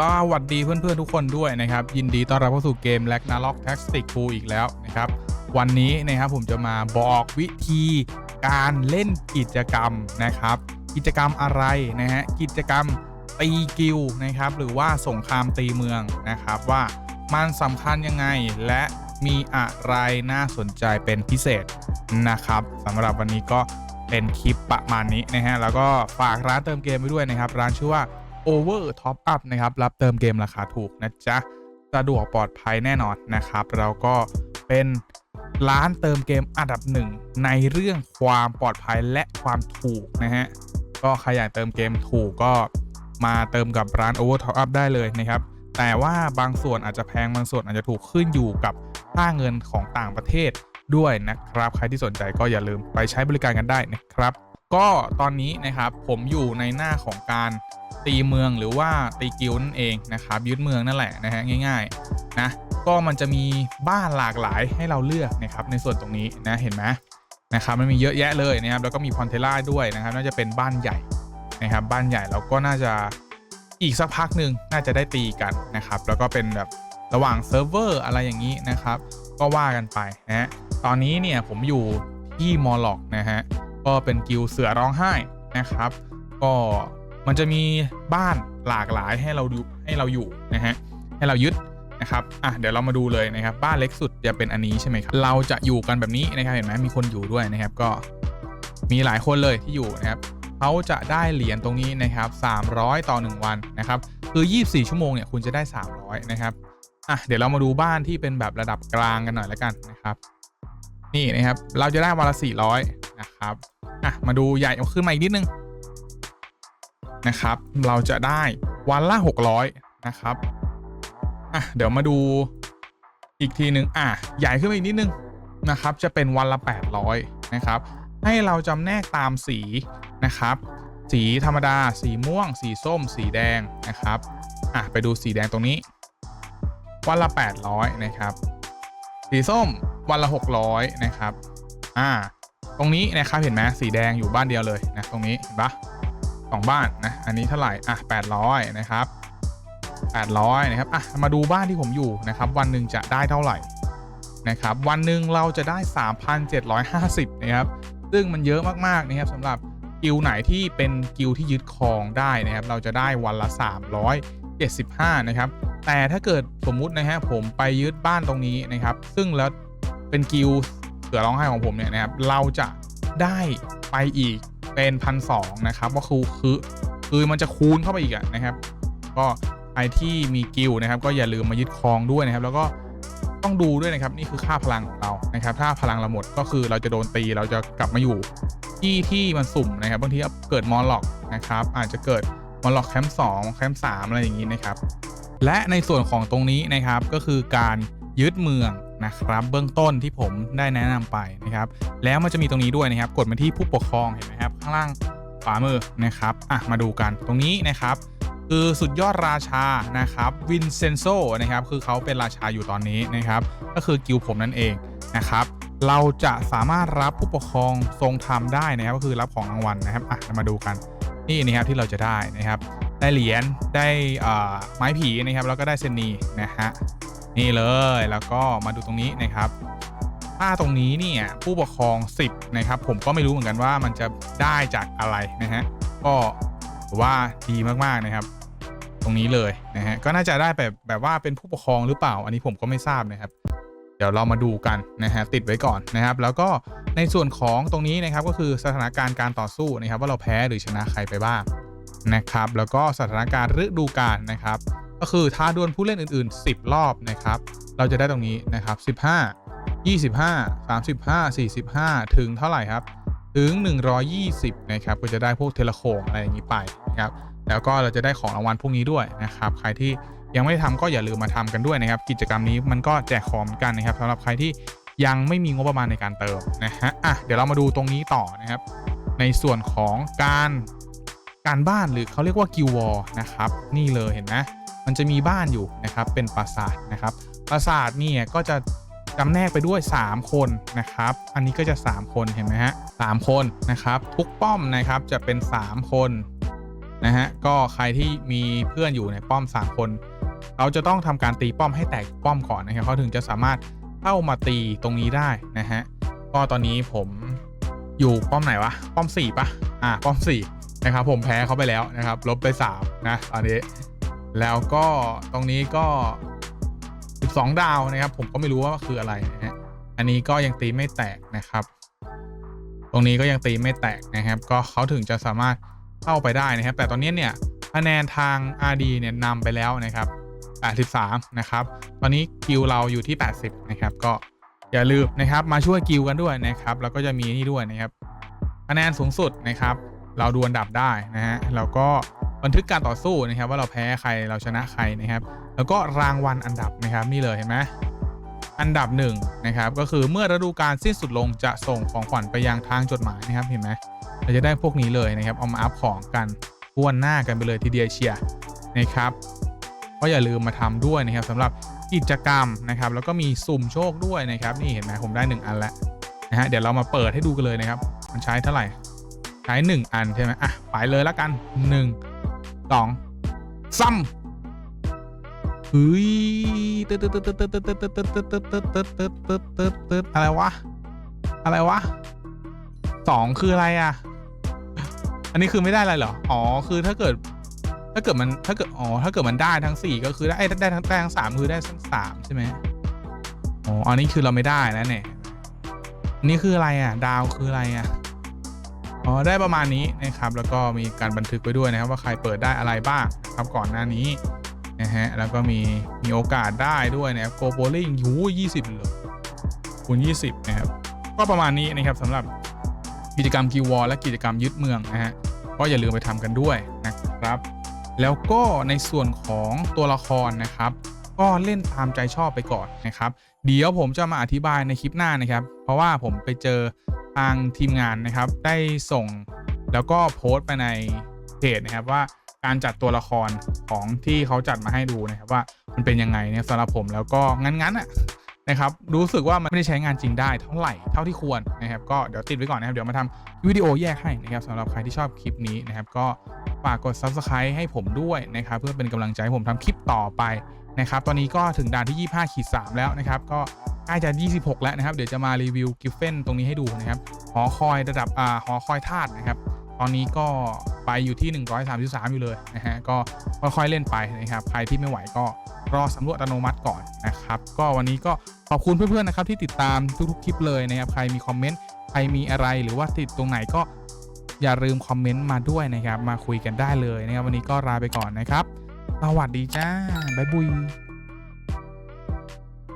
ก็สวัสดีเพื่อนๆทุกคนด้วยนะครับ ยินดีต้อนรับเข้าสู่เกม l a g n a r o k Tactics 2อีกแล้วนะครับวันนี้นะครับผมจะมาบอกวิธีการเล่นกิจกรรมนะครับ กิจกรรมอะไรนะฮะกิจกรรมตีกิลนะครับ หรือว่าสงครามตีเมืองนะครับว่ามันสำคัญยังไงและมีอะไรน่าสนใจเป็นพิเศษนะครับสำหรับวันนี้ก็เป็นคลิปประมาณนี้นะฮะแล้วก็ฝากร้านเติมเกมไปด้วยนะครับ ร้านชื่อว่า Over Top Up นะครับ รับเติมเกมราคาถูกนะจ๊ะ สะดวกปลอดภัยแน่นอนนะครับเราก็เป็นร้านเติมเกมอันดับหนึ่งในเรื่องความปลอดภัยและความถูกนะฮะ ก็ใครอยากเติมเกมถูกก็มาเติมกับร้าน Over Top Up ได้เลยนะครับ แต่ว่าบางส่วนอาจจะแพงบางส่วนอาจจะถูกขึ้นอยู่กับค่าเงินของต่างประเทศด้วยนะครับ ใครที่สนใจก็อย่าลืมไปใช้บริการกันได้นะครับ ก็ตอนนี้นะครับผมอยู่ในหน้าของการ ตีเมืองหรือว่าตีกิลนั่นเองนะครับยึดเมืองนั่นแหละนะฮะง่ายๆนะก็มันจะมีบ้านหลากหลายให้เราเลือกนะครับในส่วนตรงนี้นะเห็นไหมนะครับมันมีเยอะแยะเลยนะครับแล้วก็มีพอนเทล่าด้วยนะครับน่าจะเป็นบ้านใหญ่นะครับบ้านใหญ่แล้วก็น่าจะอีกสักพักหนึ่งน่าจะได้ตีกันนะครับแล้วก็เป็นแบบระหว่างเซิร์ฟเวอร์อะไรอย่างนี้นะครับก็ว่ากันไปนะฮะตอนนี้เนี่ยผมอยู่ที่มอลล็อกนะฮะก็เป็นกิลเสือร้องไห้นะครับ ก็ มันจะมีบ้านหลากหลายให้เราดูให้เราอยู่นะฮะให้เรายึดนะครับอะเดี๋ยวเรามาดูเลยนะครับบ้านเล็กสุดจะเป็นอันนี้ใช่ไหมครับเราจะอยู่กันแบบนี้นะครับเห็นไหมมีคนอยู่ด้วยนะครับก็มีหลายคนเลยที่อยู่นะครับเขาจะได้เหรียญตรงนี้นะครับ 300 ต่อ 1 วันนะครับ คือ 24 ชั่วโมงเนี่ยคุณจะได้ 300 นะครับอะเดี๋ยวเรามาดูบ้านที่เป็นแบบระดับกลางกันหน่อยแล้วกันนะครับ นี่นะครับเราจะได้วันละ400นะครับอะมาดูใหญ่ขึ้นมาอีกนิดนึง นะครับ เราจะได้วันละ 600 นะครับอะเดี๋ยวมาดูอีกทีหนึ่งอะใหญ่ขึ้นมาอีกนิดนึงนะครับ จะเป็นวันละ 800 นะครับ ให้เราจำแนกตามสีนะครับ สีธรรมดา สีม่วง สีส้ม สีแดงนะครับอะไปดูสีแดงตรงนี้ วันละ 800 นะครับ สีส้มวันละ 600 นะครับ อ่า ตรงนี้นะครับ เห็นไหมสีแดงอยู่บ้านเดียวเลยนะ ตรงนี้ เห็นปะ สองบ้านนะ อันนี้เท่าไหร่ อะ 800 นะครับ 800 นะครับ อะ มาดูบ้านที่ผมอยู่นะครับ วันหนึ่งจะได้เท่าไหร่นะครับ วันหนึ่งเราจะได้ 3,750 นะครับ ซึ่งมันเยอะมากๆนะครับสำหรับกิลด์ไหนที่เป็นกิลด์ที่ยึดครองได้นะครับ เราจะได้วันละ 375 นะครับ แต่ถ้าเกิดสมมุตินะฮะผมไปยึดบ้านตรงนี้นะครับ ซึ่งแล้วเป็นกิลด์เสือร้องไห้ของผมเนี่ยนะครับ เราจะได้ไปอีก เป็นพันสนะครับก็คือคือคือมันจะคูณเข้าไปอีกอะนะครับ ก็ใครที่มีกิลด์นะครับ ก็อย่าลืมมายึดครองด้วยนะครับ แล้วก็ต้องดูด้วยนะครับ นี่คือค่าพลังของเรานะครับ ถ้าพลังเราหมดก็คือเราจะโดนตีเราจะกลับมาอยู่ที่ที่มันสุ่มนะครับ บางทีเกิดมอลล็อกนะครับ อาจจะเกิดมอลล็อกแคมป์สองแคมป์สามอะไรอย่างนี้นะครับ และในส่วนของตรงนี้นะครับก็คือการยึดเมือง นะครับ เบื้องต้นที่ผมได้แนะนำไปนะครับ แล้วมันจะมีตรงนี้ด้วยนะครับ กดมาที่ผู้ปกครองเห็นไหมครับ ข้างล่างขวามือนะครับอะมาดูกันตรงนี้นะครับคือสุดยอดราชานะครับวินเซนโซนะครับคือเขาเป็นราชาอยู่ตอนนี้นะครับ ก็คือกิลผมนั่นเองนะครับ เราจะสามารถรับผู้ปกครองทรงธรรมได้นะครับ ก็คือรับของรางวัลนะครับอะมาดูกันนี่นะครับที่เราจะได้นะครับ ได้เหรียญได้ไม้ผีนะครับแล้วก็ได้เซนีนะฮะ นี่เลยแล้วก็มาดูตรงนี้นะครับ ถ้าตรงนี้เนี่ยผู้ปกครอง 10 นะครับ ผมก็ไม่รู้เหมือนกันว่ามันจะได้จากอะไรนะฮะก็ว่าดีมากๆนะครับ ตรงนี้เลยนะฮะก็น่าจะได้แบบแบบว่าเป็นผู้ปกครองหรือเปล่า อันนี้ผมก็ไม่ทราบนะครับ เดี๋ยวเรามาดูกันนะฮะติดไว้ก่อนนะครับ แล้วก็ในส่วนของตรงนี้นะครับก็คือสถานการณ์การต่อสู้นะครับ ว่าเราแพ้หรือชนะใครไปบ้างนะครับ แล้วก็สถานการณ์ฤดูกาลนะครับ ก็คือท้าดวลผู้เล่นอื่น ๆ 10 รอบนะครับ เราจะได้ตรงนี้นะครับ 15 25 35 45 ถึงเท่าไหร่ครับ ถึง 120 นะครับ ก็จะได้พวกเทเลโคงอะไรอย่างนี้ไปนะครับ แล้วก็เราจะได้ของรางวัลพวกนี้ด้วยนะครับ ใครที่ยังไม่ทำก็อย่าลืมมาทำกันด้วยนะครับ กิจกรรมนี้มันก็แจกของเหมือนกันนะครับสำหรับใครที่ยังไม่มีงบประมาณในการเติมนะฮะ อะ เดี๋ยวเรามาดูตรงนี้ต่อนะครับ ในส่วนของการการบ้านหรือเขาเรียกว่ากิววอลนะครับ นี่เลยเห็นไห มันจะมีบ้านอยู่นะครับเป็นปราสาทนะครับปราสาทเนี่ยก็จะจำแนกไปด้วย 3 คนนะครับ อันนี้ก็จะ 3 คนเห็นไหมฮะสคนนะครับ ทุกป้อมนะครับจะเป็น 3 คนนะฮะก็ใครที่มีเพื่อนอยู่ในป้อม 3 คนเขาจะต้องทำการตีป้อมให้แตกป้อมก่อนนะครับเขาถึงจะสามารถเข้ามาตีตรงนี้ได้นะฮะก็ตอนนี้ผมอยู่ป้อมไหนวะป้อม4ปะอ่าป้อม4นะครับผมแพ้เขาไปแล้วนะครับลบไป3นะตอนนี้ แล้วก็ตรงนี้ก็ 12 ดาวนะครับ ผมก็ไม่รู้ว่าคืออะไรนะฮะอันนี้ก็ยังตีไม่แตกนะครับ ตรงนี้ก็ยังตีไม่แตกนะครับ ก็เขาถึงจะสามารถเข้าไปได้นะครับ แต่ตอนนี้เนี่ยคะแนนทาง RD เนี่ยนำไปแล้วนะครับ83นะครับ ตอนนี้กิลเราอยู่ที่ 80 นะครับ ก็อย่าลืมนะครับ มาช่วยกิลกันด้วยนะครับ แล้วก็จะมีนี่ด้วยนะครับ คะแนนสูงสุดนะครับ เราดูอันดับได้นะฮะ แล้วก็ บันทึกการต่อสู้นะครับว่าเราแพ้ใครเราชนะใครนะครับ แล้วก็รางวัลอันดับนะครับนี่เลยเห็นไหมอันดับหนึ่งนะครับก็คือเมื่อฤดูกาลสิ้นสุดลงจะส่งของขวัญไปยังทางจดหมายนะครับเห็นไหมเราจะได้พวกนี้เลยนะครับเอามาอัพของกันพวนหน้ากันไปเลยทีเดียวเชียร์นะครับก็อย่าลืมมาทำด้วยนะครับสำหรับกิจกรรมนะครับ แล้วก็มีสุ่มโชคด้วยนะครับ นี่เห็นไหมผมได้ 1 อันแล้วนะฮะเดี๋ยวเรามาเปิดให้ดูกันเลยนะครับ มันใช้เท่าไหร่ ใช้ 1 อันใช่ไหมอะไปเลยแล้วกัน 1 2ซ้ำเฮ้ยตึ๊ดตึ๊ดตึ๊ดตึ๊ดตึ๊ดตึ๊ดตึ๊ดตึ๊ดตึ๊ดตึ๊ดตึ๊ดตึ๊ดตึ๊ดตึ๊ดอะไรวะ อะไรวะสองคืออะไรอะ อันนี้คือไม่ได้อะไรเหรอ อ๋อ คือถ้าเกิด ถ้าเกิดมัน ถ้าเกิด อ๋อ ถ้าเกิดมันได้ทั้งสี่ก็คือได้ได้ทั้งได้ทั้งสามคือได้ทั้งสามใช่ไหมอ๋อ อันนี้คือเราไม่ได้แล้วเนี่ยนนี้คืออะไรอะ ดาวคืออะไรอะ อ๋อได้ประมาณนี้นะครับแล้วก็มีการบันทึกไว้ด้วยนะครับ ว่าใครเปิดได้อะไรบ้างครับก่อนหน้านี้นะฮะแล้วก็มีมีโอกาสได้ด้วยนะครับโกโบลิ่งยูยี่สิบเลยคูณ20 นะครับ ก็ประมาณนี้นะครับสำหรับกิจกรรมกิวอและกิจกรรมยึดเมืองนะฮะก็อย่าลืมไปทำกันด้วยนะครับ แล้วก็ในส่วนของตัวละครนะครับ ก็เล่นตามใจชอบไปก่อนนะครับ เดี๋ยวผมจะมาอธิบายในคลิปหน้านะครับ เพราะว่าผมไปเจอทางทีมงานนะครับ ได้ส่งแล้วก็โพสต์ไปในเพจนะครับว่าการจัดตัวละครของที่เขาจัดมาให้ดูนะครับว่ามันเป็นยังไงเนี่ยสำหรับผมแล้วก็งั้นๆอะนะครับรู้สึกว่ามันไม่ได้ใช้งานจริงได้เท่าไหร่เท่าที่ควรนะครับก็เดี๋ยวติดไว้ก่อนนะครับเดี๋ยวมาทำวิดีโอแยกให้นะครับสำหรับใครที่ชอบคลิปนี้นะครับก็ฝากกด subscribe ให้ผมด้วยนะครับเพื่อเป็นกำลังใจให้ผมทำคลิปต่อไป นะครับ ตอนนี้ก็ถึงด่านที่ 25ขีด3แล้วนะครับ ก็ใกล้จะ 26 แล้วนะครับ เดี๋ยวจะมารีวิวกิฟเฟนตรงนี้ให้ดูนะครับ หอคอยระดับอ่าหอคอยธาตุนะครับ ตอนนี้ก็ไปอยู่ที่ 133 อยู่เลยนะฮะ ก็ค่อยๆเล่นไปนะครับ ใครที่ไม่ไหวก็รอสำรวจอัตโนมัติก่อนนะครับ ก็วันนี้ก็ขอบคุณเพื่อนๆนะครับที่ติดตามทุกๆคลิปเลยนะครับ ใครมีคอมเมนต์ ใครมีอะไรหรือว่าติดตรงไหนก็อย่าลืมคอมเมนต์มาด้วยนะครับ มาคุยกันได้เลยนะครับ วันนี้ก็ลาไปก่อนนะครับ สวัสดีจ้า บ๊ายบุย